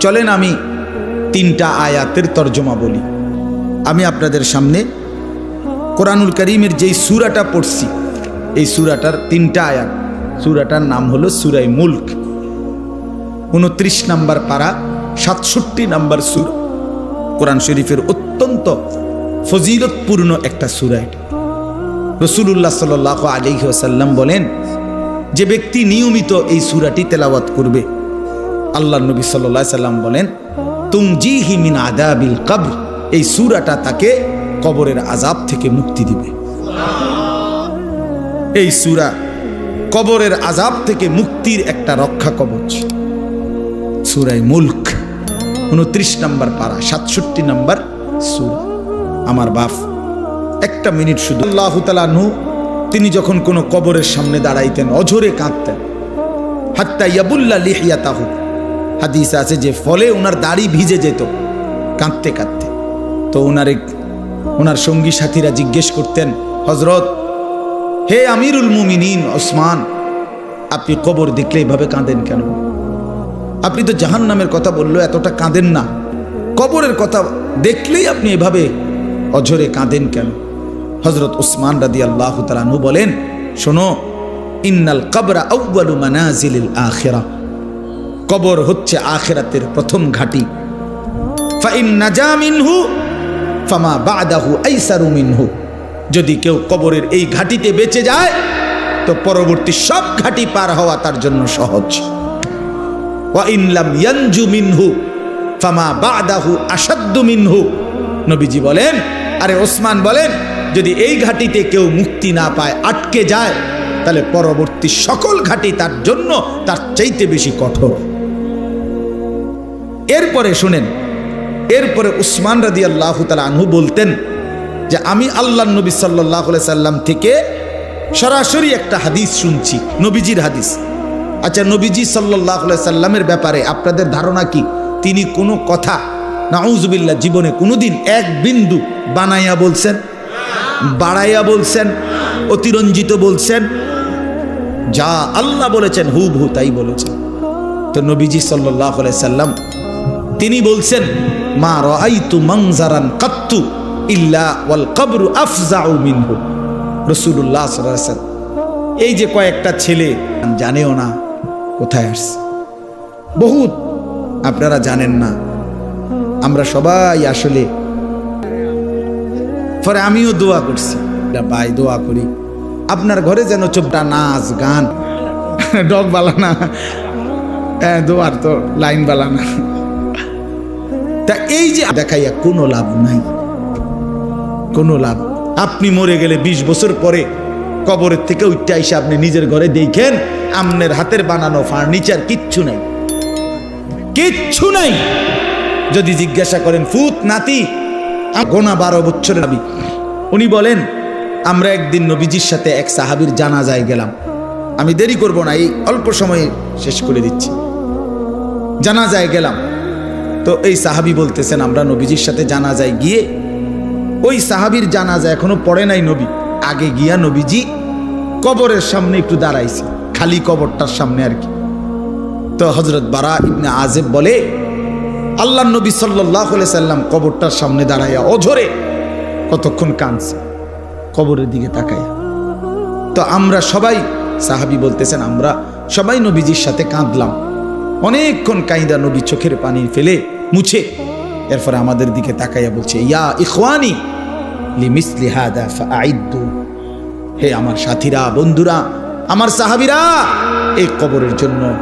চলেন আমি তিনটা আয়াতের তর্জমা বলি। আমি আপনাদের সামনে কোরআনুল করিমের যেই সুরাটা পড়ছি, এই সুরাটার তিনটা আয়াত। সুরাটার নাম হলো সুরাই মুল্ক। উনত্রিশ নাম্বার পাড়া সাতষট্টি নাম্বার সুর। কোরআন শরীফের অত্যন্ত ফজিলতপূর্ণ একটা সুরা এটা। রসুল্লাহ সাল আলিহি আসাল্লাম বলেন, যে ব্যক্তি নিয়মিত এই সুরাটি তেলাওয়াত করবে আল্লাহ নবী সাল্লাহ সাল্লাম বলেন তুম জি হিমিন আদাবিল কবর এই সুরাটা তাকে কবরের আজাব থেকে মুক্তি দিবে। এই সুরা কবরের আজাব থেকে মুক্তির একটা রক্ষা কবচ। সুরাই মুল্ক, উনত্রিশ নম্বর পারা, সাতষট্টি নম্বর সুরা। আমার বাপ, একটা মিনিট শুধু। আল্লাহ নু তিনি যখন কোনো কবরের সামনে দাঁড়াইতেন, অঝরে কাঁদতেন। হাত্তা ইয়াবুল্লা লিহিয়া তাহু হাদিস আছে যে ফলে ওনার দাড়ি ভিজে যেত, কাঁদতে কাঁদতে। তো ওনার এক ওনার সঙ্গী সাথীরা জিজ্ঞেস করতেন হজরত হে আমিরুল মুমিনিন ওসমান, আপনি কবর দেখলে এভাবে কাঁদেন কেন? আপনি তো জাহান নামের কথা বলল এতটা কাঁদেন না। কবরের কথা দেখলেই আপনি এভাবে অঝরে কাঁদেন কেন? হজরত উসমান রাদি আল্লাহ তালু বলেন, শোনো, ইন্নাল কবরা আউ্বালু মানাজিল আখেরা। কবর হচ্ছে আখেরাতের প্রথম ঘাটি। ফাইন নাজা মিনহু, ফামা বাদাহু আইসারু মিনহু। যদি কেউ কবরের এই ঘাটিতে বেঁচে যায়, তো পরবর্তী সব ঘাটি পার হওয়া তার জন্য সহজ। মিনহু, ফামা বাদাহু আসাদ্দু মিনহু। নবীজি বলেন, আরে ওসমান বলেন, যদি এই ঘাটিতে কেউ মুক্তি না পায়, আটকে যায়, তাহলে পরবর্তী সকল ঘাটি তার জন্য তার চাইতে বেশি কঠোর। এরপরে শুনেন, এরপরে উসমান রাদি আল্লাহ আনহু বলতেন যে, আমি আল্লাহ নবী সাল্লাহ সাল্লাম থেকে সরাসরি একটা হাদিস শুনছি, নবীজির হাদিস। আচ্ছা নবীজি সাল্লাহ সাল্লামের ব্যাপারে আপনাদের ধারণা কি? তিনি কোনো কথা নাউজবিল্লা জীবনে কোনোদিন এক বিন্দু বানাইয়া বলছেন, বাড়াইয়া বলছেন, অতিরঞ্জিত বলছেন। যা আল্লাহ বলেছেন হু ভু তাই বলেছেন। তো নবীজি সাল্লাহ সাল্লাম তিনি বলছেন, মা রাইতু মংজারান কাত্তু ইল্লা ওয়াল কবরু আফজাউ মিনহু। এই যে কয়েকটা ছেলে জানেও না, কোথায় আসছে? বহুত, আপনারা জানেন না। আমরা সবাই আসলে পরে আমিও দোয়া করছি। ভাই দোয়া করি। আপনার ঘরে যেন চোপটা নাচ গান ডগ বালানা হ্যাঁ দোয়ার তো লাইন বালানা তা এই যে দেখাইয়া কোনো লাভ নাই। কোনো লাভ। আপনি মরে গেলে ২০ বছর পরে কবরের থেকে উঠতে আইসা আপনি নিজের ঘরে দেখেন, আমনের হাতের বানানো ফার্নিচার কিচ্ছু নাই। কিচ্ছু নাই। যদি জিজ্ঞাসা করেন, ফুত নাতি গোনা বারো বছরের নাবি। উনি বলেন, আমরা একদিন নবীজির সাথে এক সাহাবির জানাজায় গেলাম। আমি দেরি করব না, এই অল্প সময়ে শেষ করে দিচ্ছি। জানাজায় গেলাম। তো এই সাহাবি বলতেছেন, আমরা নবীজির সাথে জানাজায় গিয়ে, ওই সাহাবির জানাজা এখনও পড়ে নাই নবী। আগে গিয়া নবীজি কবরের সামনে একটু দাঁড়াইছে, খালি কবরটার সামনে আর কি। তো হজরত বারা ইবনে আজেব বলে আল্লাহ নবী সাল্লাহ সাল্লাম কবরটার সামনে দাঁড়াইয়া অঝরে কতক্ষণ কাঁদছে, কবরের দিকে তাকাইয়া। তো আমরা সবাই, সাহাবি বলতেছেন, আমরা সবাই নবীজির সাথে কাঁদলাম। অনেকক্ষণ কাইদা নবী চোখের পানি ফেলে মুছে। এরপরে আমাদের দিকে তাকাইয়া বলছে, ইয়া ইখওয়ানি লিমিসলি হাদা হে আমার সাথীরা, বন্ধুরা, আমার সাহাবিরা, এই কবরের জন্য,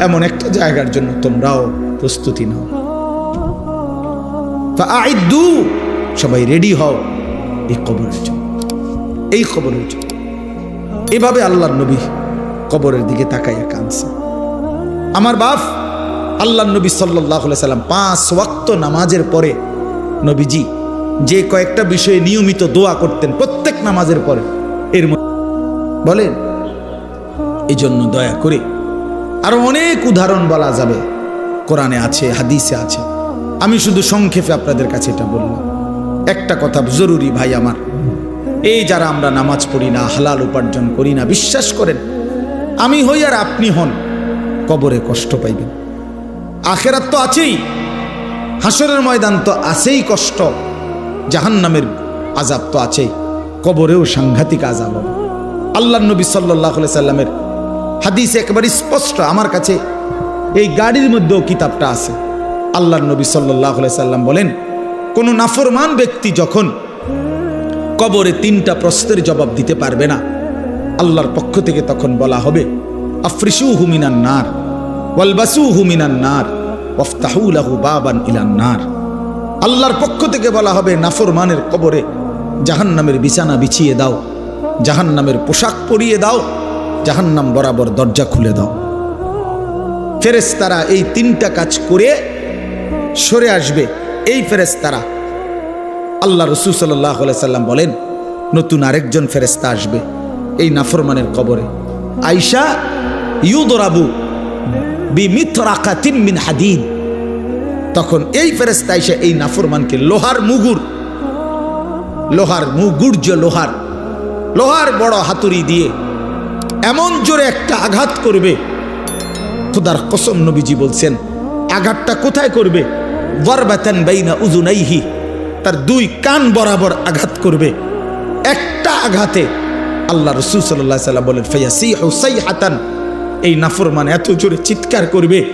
এমন একটা জায়গার জন্য তোমরাও প্রস্তুতি নাও। ফাআইদ্দু, সবাই রেডি হও এই কবরের জন্য। এই কবরের জন্য। এভাবে আল্লাহর নবী কবরের দিকে তাকাইয়া কাঁদছে। আমার বাপ আল্লাহ নবী সাল্লাহ সাল্লাম পাঁচ ওয়াক্ত নামাজের পরে নবীজি যে কয়েকটা বিষয়ে নিয়মিত দোয়া করতেন প্রত্যেক নামাজের পরে, এর মধ্যে বলেন এই জন্য দয়া করে আরও অনেক উদাহরণ বলা যাবে। কোরআনে আছে, হাদিসে আছে। আমি শুধু সংক্ষেপে আপনাদের কাছে এটা বললাম একটা কথা জরুরি ভাই আমার, এই যারা আমরা নামাজ পড়ি না, হালাল উপার্জন করি না, বিশ্বাস করেন, আমি হই আর আপনি হন। কবরে কষ্ট পাইবেন। আখেরাত তো আছেই হাসরের ময়দান তো আছেই কষ্ট, জাহান্নামের আজাব তো আছেই, কবরেও সাংঘাতিক আজাব হবে। আল্লাহ নবী সাল্লাহ সাল্লামের হাদিস একেবারে স্পষ্ট আমার কাছে, এই গাড়ির মধ্যেও কিতাবটা আছে। আল্লাহ নবী সাল্লাহ সাল্লাম বলেন, কোনো নাফরমান ব্যক্তি যখন কবরে তিনটা প্রশ্নের জবাব দিতে পারবে না, আল্লাহর পক্ষ থেকে তখন বলা হবে আফ্রিসু হুমিনান নার ওয়ালবাসু হুমিনান নার ওফতাহুলাহু বাবান ইলান নার। আল্লাহর পক্ষ থেকে বলা হবে, নাফরমানের কবরে জাহান্নামের বিছানা বিছিয়ে দাও, জাহান্নামের পোশাক পরিয়ে দাও, জাহান্নাম বরাবর দরজা খুলে দাও। ফেরেশতারা এই তিনটা কাজ করে সরে আসবে, এই ফেরেশতারা। আল্লাহ রসুল সাল্লাহ সাল্লাম বলেন, নতুন আরেকজন ফেরেস্তা আসবে এই নাফরমানের কবরে। আইসা ইউদরাবু বিমিথরাকাতিন মিন হাদিদ তখন এই ফেরেস্তা আইসা এই নাফরমানকে লোহার মুগুর, লোহার মুগুর্য লোহার লোহার বড় হাতুড়ি দিয়ে এমন জোরে একটা আঘাত করবে। খুদার কসম নবীজি বলছেন, আঘাতটা কোথায় করবে? বরবাতান বাইনা উজুনাইহি তার দুই কান বরাবর আঘাত করবে। একটা আঘাতে আল্লাহ রসুল সাল্লাহ সাল্লাম বলেন ফয়াসি হুসাই হাতান এই নাফরমান এত জোরে চিৎকার করবে।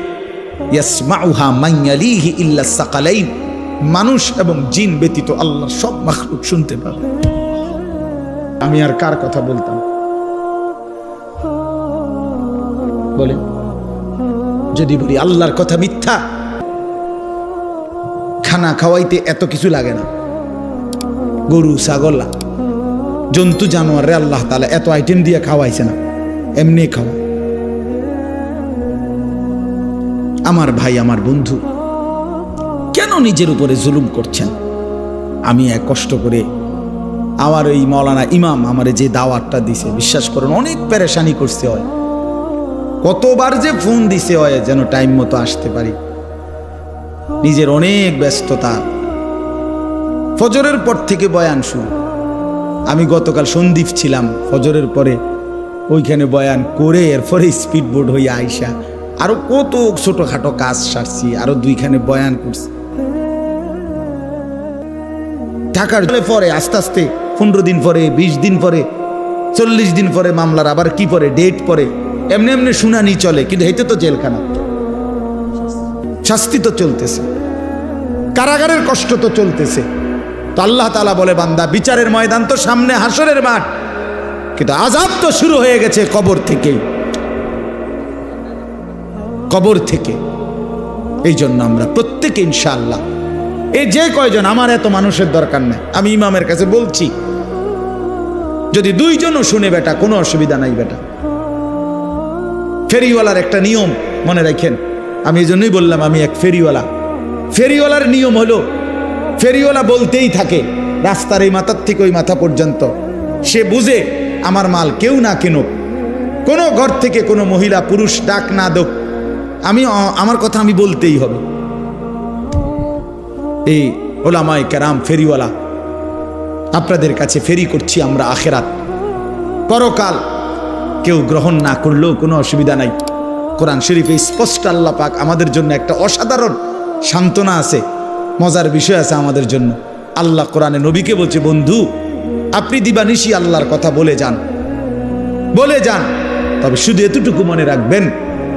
মানুষ এবং জিন ব্যতীত আল্লাহর সব মাখলুক শুনতে পাবে। আমি আর কার কথা বলতাম? বলে যদি বলি আল্লাহর কথা মিথ্যা, খানা খাওয়াইতে এত কিছু লাগে না। গরু, ছাগল, জন্তু, জানোয়ারে আল্লাহ তালা এত আইটেম দিয়ে খাওয়াইছে না। এমনি খাওয়া। আমার ভাই, আমার বন্ধু, কেন নিজের উপরে জুলুম করছেন? আমি এক কষ্ট করে আমার ওই মৌলানা ইমাম আমার যে দাওয়াতটা দিছে, বিশ্বাস করুন, অনেক প্যারেশানি করছে হয়। কতবার যে ফোন দিছে হয়, যেন টাইম মতো আসতে পারি। নিজের অনেক ব্যস্ততা। ফজরের পর থেকে বয়ান শুরু। আমি গতকাল সন্দীপ ছিলাম, ফজরের পরে ওইখানে বয়ান করে, এরপরে স্পিড বোর্ড হয়ে আইসা আরও কত ছোটখাটো কাজ সারছি, আরও দুইখানে বয়ান করছি। ঢাকার পরে, আস্তে আস্তে, পনেরো দিন পরে, বিশ দিন পরে, চল্লিশ দিন পরে মামলার আবার কি পরে ডেট পরে, এমনি এমনি শুনানি চলে, কিন্তু হেঁটে তো জেলখানা। শাস্তি তো চলতেছে। কারাগারের কষ্ট তো চলতেছে। তো আল্লাহ তালা বলে, বান্দা, বিচারের ময়দান তো সামনে, হাসরের মাঠ। কিন্তু আজাব তো শুরু হয়ে গেছে কবর থেকেই কবর থেকে। এই জন্য আমরা প্রত্যেকে ইনশাআল্লাহ, এই যে কয়জন, আমার এত মানুষের দরকার নেই। আমি ইমামের কাছে বলছি, যদি দুইজনও শুনে বেটা, কোনো অসুবিধা নাই বেটা। ফেরিওয়ালার একটা নিয়ম মনে রাখেন, আমি এই জন্যই বললাম, আমি এক ফেরিওয়ালা। ফেরিওয়ালার নিয়ম হলো, ফেরিওয়ালা বলতেই থাকে, রাস্তার এই মাথার থেকে ওই মাথা পর্যন্ত। সে বুঝে, আমার মাল কেউ না কেনুক। কোনো ঘর থেকে কোনো মহিলা, পুরুষ ডাক না দোক আমি আমার কথা আমি বলতেই হবে। এই ওলামায় কেরাম, ফেরিওয়ালা, আপনাদের কাছে ফেরি করছি আমরা আখেরাত। পরকাল কেউ গ্রহণ না করলেও কোনো অসুবিধা নাই। কোরআন শরীফে স্পষ্ট আল্লাহ পাক আমাদের জন্য একটা অসাধারণ সান্ত্বনা আছে, মজার বিষয় আছে আমাদের জন্য। আল্লাহ কোরআনে নবীকে বলছে, বন্ধু, আপনি দিবানিশি আল্লাহর কথা বলে যান। বলে যান, তবে শুধু এতটুকু মনে রাখবেন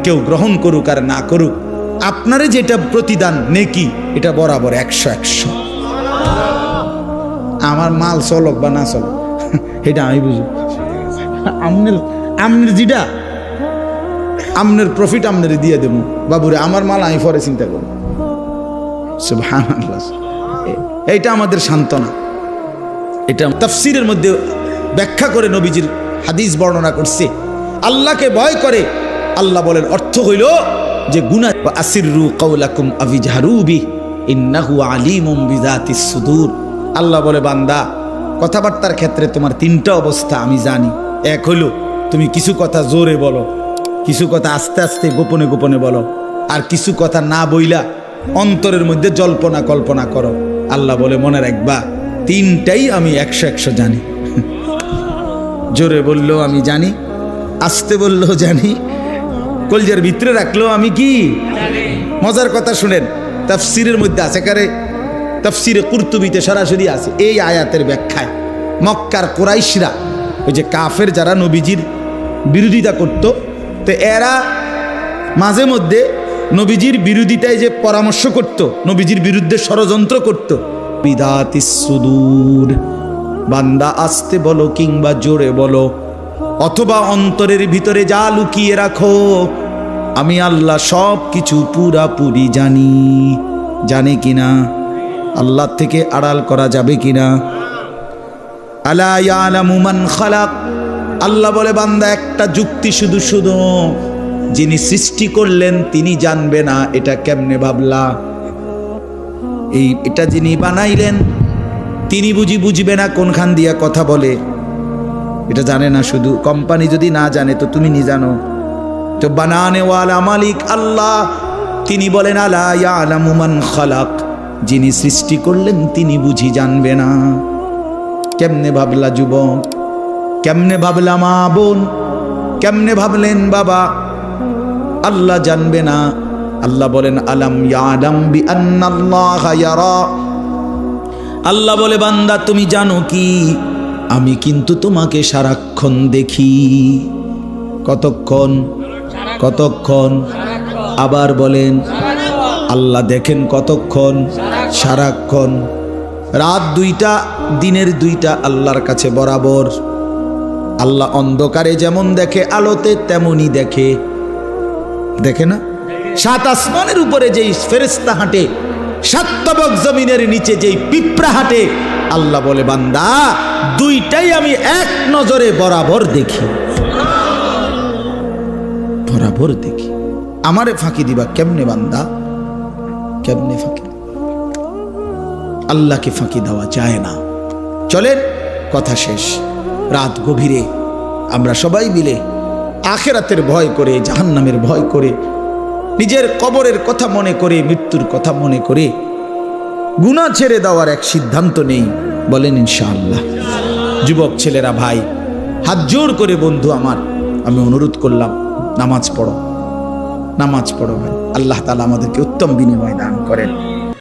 কেউ গ্রহণ করুক আর না করুক আপনারে যেটা প্রতিদান নেকি, এটা বরাবর একশো একশো। আমার মাল চলক বা না চলক, এটা আমি বুঝি। আমনের আমনের যেটা, আমনের প্রফিট আমনের দিয়ে দেবো। বাবুরে, আমার মাল আমি পরে চিন্তা করব এইটা আমাদের সান্ত্বনা। এটা তাফসিরের মধ্যে ব্যাখ্যা করে নবীজির হাদিস বর্ণনা করছে। আল্লাহকে ভয় করে আল্লাহ বলেন অর্থ হইল যে গুনা আসিরু কৌলাকুম ইন্নাহু সুদূর। আল্লাহ বলে, বান্দা, কথাবার্তার ক্ষেত্রে তোমার তিনটা অবস্থা আমি জানি। এক হইল, তুমি কিছু কথা জোরে বলো, কিছু কথা আস্তে আস্তে গোপনে গোপনে বলো, আর কিছু কথা না বইলা অন্তরের মধ্যে জল্পনা কল্পনা করো। আল্লাহ বলে, মনে রাখবা, তিনটাই আমি একশো একশো জানি। জোরে বললেও আমি জানি, আসতে বললেও জানি কলজের ভিতরে রাখলেও আমি কি? মজার কথা শুনেন, তাফসিরের মধ্যে আছে কারে? তাফসিরে কুর্তুবিতে সরাসরি আছে, এই আয়াতের ব্যাখ্যায়। মক্কার কোরাইশরা, ওই যে কাফের যারা নবীজির বিরোধিতা করত, তো এরা মাঝে মধ্যে নবীজির বিরোধিতায় যে পরামর্শ করত, নবীজির বিরুদ্ধে ষড়যন্ত্র করত। বিদাতিস সুদূর, বান্দা আসতে বলো কিংবা জোরে বলো, অথবা অন্তরের ভিতরে যা লুকিয়ে রাখো আমি আল্লাহ সব কিছু পুরাপুরি জানি। জানে কিনা? আল্লাহ থেকে আড়াল করা যাবে মান খালাক। আল্লাহ বলে, বান্দা, একটা যুক্তি শুধু শুধু যিনি সৃষ্টি করলেন, তিনি জানবে না, এটা কেমনে ভাবলা? এই, এটা যিনি বানাইলেন, তিনি বুঝি বুঝবে না কোনখান দিয়া কথা বলে। এটা জানে না শুধু। কোম্পানি যদি না জানে, তো তুমি নি জানো? তো বানানেওয়ালা মালিক আল্লাহ, তিনি বলেন, আলা খালাক? যিনি সৃষ্টি করলেন, তিনি বুঝি জানবে না। কেমনে ভাবলা যুবক? কেমনে ভাবলা মা বোন? কেমনে ভাবলেন বাবা? আল্লাহ জানবে না। আল্লাহ বলেন, আলাম ইয়ালাম বি আন্নাল্লাহা ইয়ারা? আল্লাহ বলে, বান্দা, তুমি জানো কি? আমি কিন্তু তোমাকে সারাক্ষণ দেখি। কতক্ষণ কতক্ষণ? আবার বলেন, আল্লাহ দেখেন কতক্ষণ? সারাক্ষণ। রাত দুইটা, দিনের দুইটা আল্লাহর কাছে বরাবর। আল্লাহ অন্ধকারে যেমন দেখে, আলোতে তেমনই দেখে। দেখে না? সাত আসমানের উপরে যেই ফেরেস্তা হাঁটে সাতবক জমিনের নিচে যেই পিঁপড়া হাঁটে, আল্লাহ বলে, বান্দা, দুইটাই আমি এক নজরে বরাবর দেখি। বরাবর দেখি। আমারে ফাঁকি দিবা কেমনে বান্দা? কেমনে ফাঁকি? আল্লাহকে ফাঁকি দেওয়া যায় না। চলেন, কথা শেষ। রাত গভীরে আমরা সবাই মিলে আখেরাতের ভয় করে, জাহান্নামের ভয় করে, নিজের কবরের কথা মনে করে, মৃত্যুর কথা মনে করে গুণা ছেড়ে দেওয়ার এক সিদ্ধান্ত নেই বলেন ইনশাআল্লাহ। যুবক ছেলেরা ভাই, হাত জোর করে বন্ধু আমার, আমি অনুরোধ করলাম নামাজ পড়ো। নামাজ পড়ো ভাই। আল্লাহ তালা আমাদেরকে উত্তম বিনিময় দান করেন।